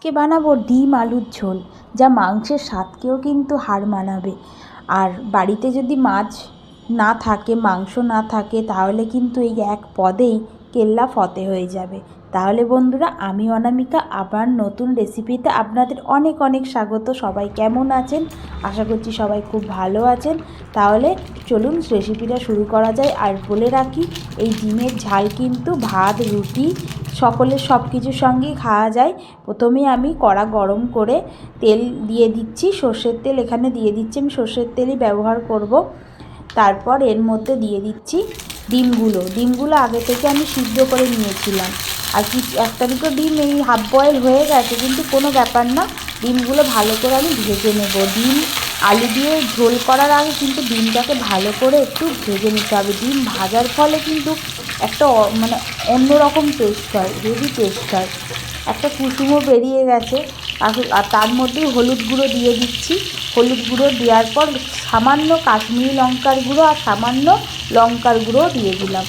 আজকে বানাবো ডিম আলুর ঝোল, যা মাংসের স্বাদকেও কিন্তু হার মানাবে। আর বাড়িতে যদি মাছ না থাকে, মাংস না থাকে, তাহলে কিন্তু এই এক পদেই কেল্লা ফতে হয়ে যাবে। তাহলে বন্ধুরা, আমি অনামিকা আবার নতুন রেসিপিতে আপনাদের অনেক অনেক স্বাগত। সবাই কেমন আছেন? আশা করছি সবাই খুব ভালো আছেন। তাহলে চলুন রেসিপিটা শুরু করা যায়। আর বলে রাখি, এই ডিমের ঝাল কিন্তু ভাত, রুটি, সকলের সব কিছুর সঙ্গেই খাওয়া যায়। প্রথমে আমি কড়া গরম করে তেল দিয়ে দিচ্ছি। সর্ষের তেল এখানে দিয়ে দিচ্ছি। আমি সর্ষের তেলই ব্যবহার করব। তারপর এর মধ্যে দিয়ে দিচ্ছি ডিমগুলো। ডিমগুলো আগে থেকে আমি সিদ্ধ করে নিয়েছিলাম। আর কি, একটা দুটো ডিম এই হাফ বয়েল হয়ে গেছে, কিন্তু কোনো ব্যাপার না। ডিমগুলো ভালো করে আমি ভেজে নেব। ডিম, আলু দিয়ে ঝোল করার আগে কিন্তু ডিমটাকে ভালো করে একটু ভেজে নিতে হবে। ডিম ভাজার ফলে কিন্তু একটা মানে অন্যরকম টেস্ট হয় হেভি টেস্ট হয়। একটা কুসুমও বেরিয়ে গেছে। আর তার মধ্যেই হলুদ গুঁড়ো দিয়ে দিচ্ছি। হলুদ গুঁড়ো দেওয়ার পর সামান্য কাশ্মীরি লঙ্কার গুঁড়ো আর সামান্য লঙ্কার গুঁড়ো দিয়ে দিলাম।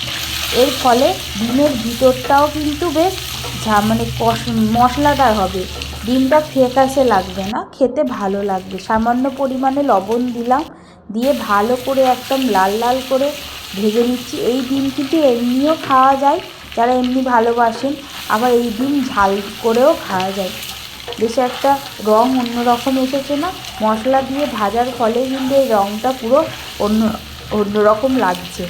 এর ফলে ডিমের ভিতরটাও কিন্তু বেশ ঝা মানে মশলাদার হবে। ডিমটা ফেকাসে লাগবে না, খেতে ভালো লাগবে। সামান্য পরিমাণে লবণ দিলাম, দিয়ে ভালো করে একদম লাল লাল করে ভেজে নিচ্ছি। এই ডিম কিন্তু এমনিও খাওয়া যায়, যারা এমনি ভালোবাসেন, আবার এই ডিম ঝাল করেও খাওয়া যায়। বেশ একটা রঙ অন্যরকম এসেছে না? মশলা দিয়ে ভাজার ফলে কিন্তু এই রঙটা পুরো অন্য, অন্যরকম লাগছে।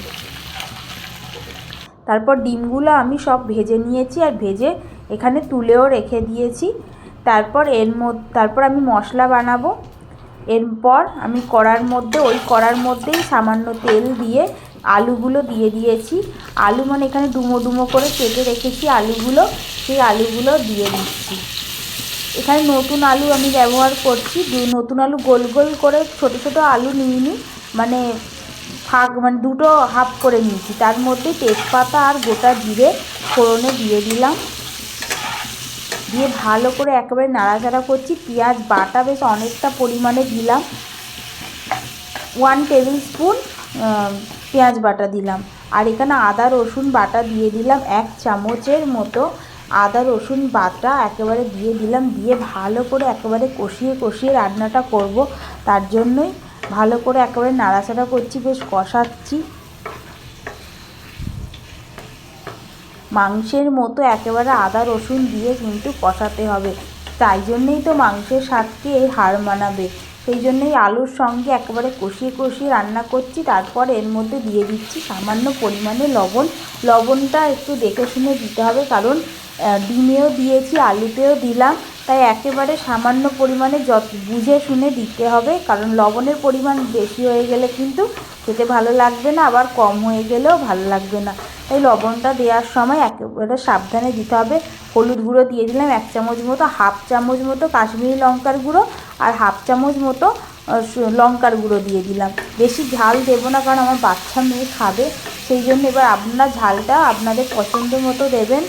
তারপর ডিমগুলো আমি সব ভেজে নিয়েছি আর ভেজে এখানে তুলেও রেখে দিয়েছি। তারপর এর মধ্যে তারপর আমি মশলা বানাবো। এরপর আমি কড়ার মধ্যে, ওই কড়ার মধ্যেই সামান্য তেল দিয়ে আলুগুলো দিয়ে দিয়েছি। আলু মানে এখানে ডুমো ডুমো করে কেটে রেখেছি আলুগুলো, সেই আলুগুলো দিয়ে দিচ্ছি। এখানে নতুন আলু আমি ব্যবহার করছি। নতুন আলু গোল গোল করে ছোট ছোট আলু নিয়ে নিই মানে ফাঁক মানে দুটো হাফ করে নিয়েছি। তার মধ্যে তেজপাতা আর গোটা জিরে ফোড়নে দিয়ে দিলাম। দিয়ে ভালো করে একেবারে নাড়াচাড়া করছি। পেঁয়াজ বাটা বেশ অনেকটা পরিমাণে দিলাম। ওয়ান টেবিল স্পুন পেঁয়াজ বাটা দিলাম। আর এখানে আদা, রসুন বাটা দিয়ে দিলাম এক চামচের মতো। আদা, রসুন বাটা একেবারে দিয়ে দিলাম। দিয়ে ভালো করে একেবারে কষিয়ে কষিয়ে রান্নাটা করব। তার জন্যই ভালো করে একেবারে নাড়াচাড়া করছি, বেশ কষাচ্ছি। মাংসের মতো একেবারে আদা, রসুন দিয়ে কিন্তু কষাতে হবে। তাই জন্যেই তো মাংসের স্বাদকে হার মানাবে। সেই জন্যই আলুর সঙ্গে একেবারে কষিয়ে কষিয়ে রান্না করছি। তারপর এর মধ্যে দিয়ে দিচ্ছি সামান্য পরিমাণে লবণ। লবণটা একটু দেখে শুনে দিতে হবে, কারণ ডিমেও দিয়েছি, আলুতেও দিলাম। তাই একেবারে সামান্য পরিমাণে যত বুঝে শুনে দিতে হবে, কারণ লবণের পরিমাণ বেশি হয়ে গেলে কিন্তু খেতে ভালো লাগবে না, আবার কম হয়ে গেলেও ভালো লাগবে না। তাই লবণটা দেওয়ার সময় একেবারে সাবধানে দিতে হবে। হলুদ গুঁড়ো দিয়ে দিলাম এক চামচ মতো, হাফ চামচ মতো কাশ্মীরি লঙ্কার গুঁড়ো আর হাফ চামচ মতো লঙ্কার গুঁড়ো দিয়ে দিলাম। বেশি ঝাল দেবো না, কারণ আমার বাচ্চা মেয়ে খাবে, সেই জন্য এবার আপনারা ঝালটা আপনাদের পছন্দ মতো দেবেন।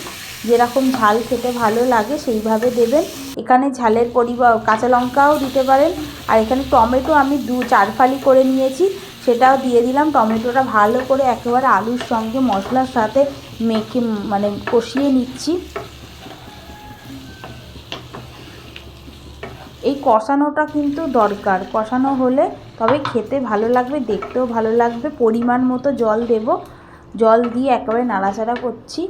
যেরকম ঝাল খেতে ভালো লাগে সেইভাবে দেবেন। এখানে ঝালের পরিবার কাঁচা লঙ্কাও দিতে পারেন। আর এখানে টমেটো আমি দু চার ফালি করে নিয়েছি, সেটাও দিয়ে দিলাম। টমেটোটা ভালো করে একেবারে আলুর সঙ্গে মশলার সাথে মেখে মানে কষিয়ে নিচ্ছি। এই কষানোটা কিন্তু দরকার। কষানো হলে তবে খেতে ভালো লাগবে, দেখতেও ভালো লাগবে। পরিমাণ মতো জল দেব। জল দিয়ে একেবারে নাড়াচাড়া করছি।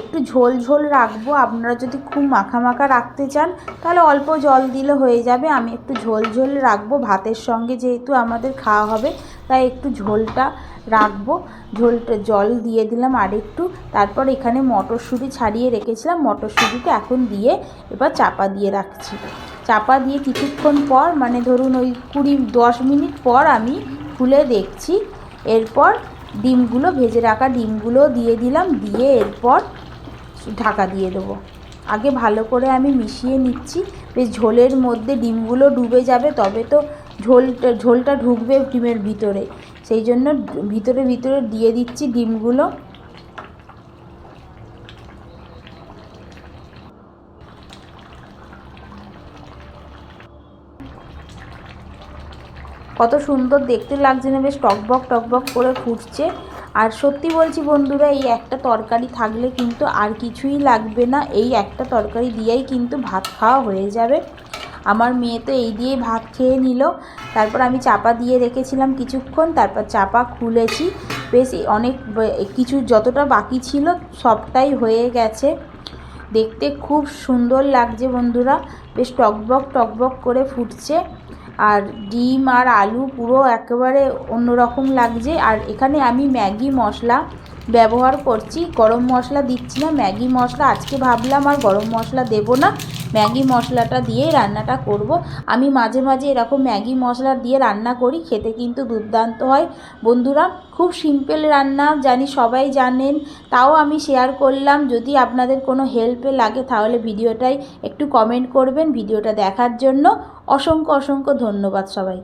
একটু ঝোল ঝোল রাখব। আপনারা যদি খুব মাখা মাখা রাখতে চান, তাহলে অল্প জল দিলে হয়ে যাবে। আমি একটু ঝোল ঝোল রাখব। ভাতের সঙ্গে যেহেতু আমাদের খাওয়া হবে, তাই একটু ঝোলটা রাখব। ঝোলটা জল দিয়ে দিলাম আর একটু তারপর এখানে মটরশুঁটি ছাড়িয়ে রেখেছিলাম। মটরশুঁটিকে এখন দিয়ে এবার চাপা দিয়ে রাখছি। চাপা দিয়ে কিছুক্ষণ পর মানে ধরুন ওই কুড়ি দশ মিনিট পর আমি খুলে দেখছি। এরপর ডিমগুলো, ভেজে রাখা ডিমগুলো দিয়ে দিলাম। দিয়ে এরপর ঢাকা দিয়ে দেবো। আগে ভালো করে আমি মিশিয়ে নিচ্ছি। বেশ ঝোলের মধ্যে ডিমগুলো ডুবে যাবে, তবে তো ঝোলটা ঝোলটা ঢুকবে ডিমের ভিতরে। সেই জন্য ভিতরে ভিতরে দিয়ে দিচ্ছি ডিমগুলো। কত সুন্দর দেখতে লাগছে না, বেশ টকবক টকবক করে ফুটছে। আর সত্যি বলছি বন্ধুরা, এই একটা তরকারি থাকলে কিন্তু আর কিছুই লাগবে না। এই একটা তরকারি দিয়েই কিন্তু ভাত খাওয়া হয়ে যাবে। আমার মেয়ে তো এই দিয়েই ভাত খেয়ে নিল। তারপর আমি চাপা দিয়ে রেখেছিলাম কিছুক্ষণ, তারপর চাপা খুলেছি। বেশ, অনেক কিছু যতটা বাকি ছিল সবটাই হয়ে গেছে। দেখতে খুব সুন্দর লাগছে বন্ধুরা। বেশ টকবক টকবক করে ফুটছে। আর ডিম আর আলু পুরো একেবারে অন্যরকম লাগছে। আর এখানে আমি ম্যাগি মশলা ব্যবহার করছি। গরম মশলা দিচ্ছি না, ম্যাগি মশলা। আজকে ভাবলাম আর গরম মশলা দেব না। ম্যাগি মশলাটা দিয়েই রান্নাটা করব। আমি মাঝে মাঝে এরকম ম্যাগি মশলা দিয়ে রান্না করি, খেতে কিন্তু দুর্দান্ত হয়। বন্ধুরা, খুব সিম্পল রান্না, জানি সবাই জানেন, তাও আমি শেয়ার করলাম। যদি আপনাদের কোনো হেল্পে লাগে, তাহলে ভিডিওটাই একটু কমেন্ট করবেন, ভিডিওটা দেখার জন্য অসংখ্য অসংখ্য ধন্যবাদ সবাই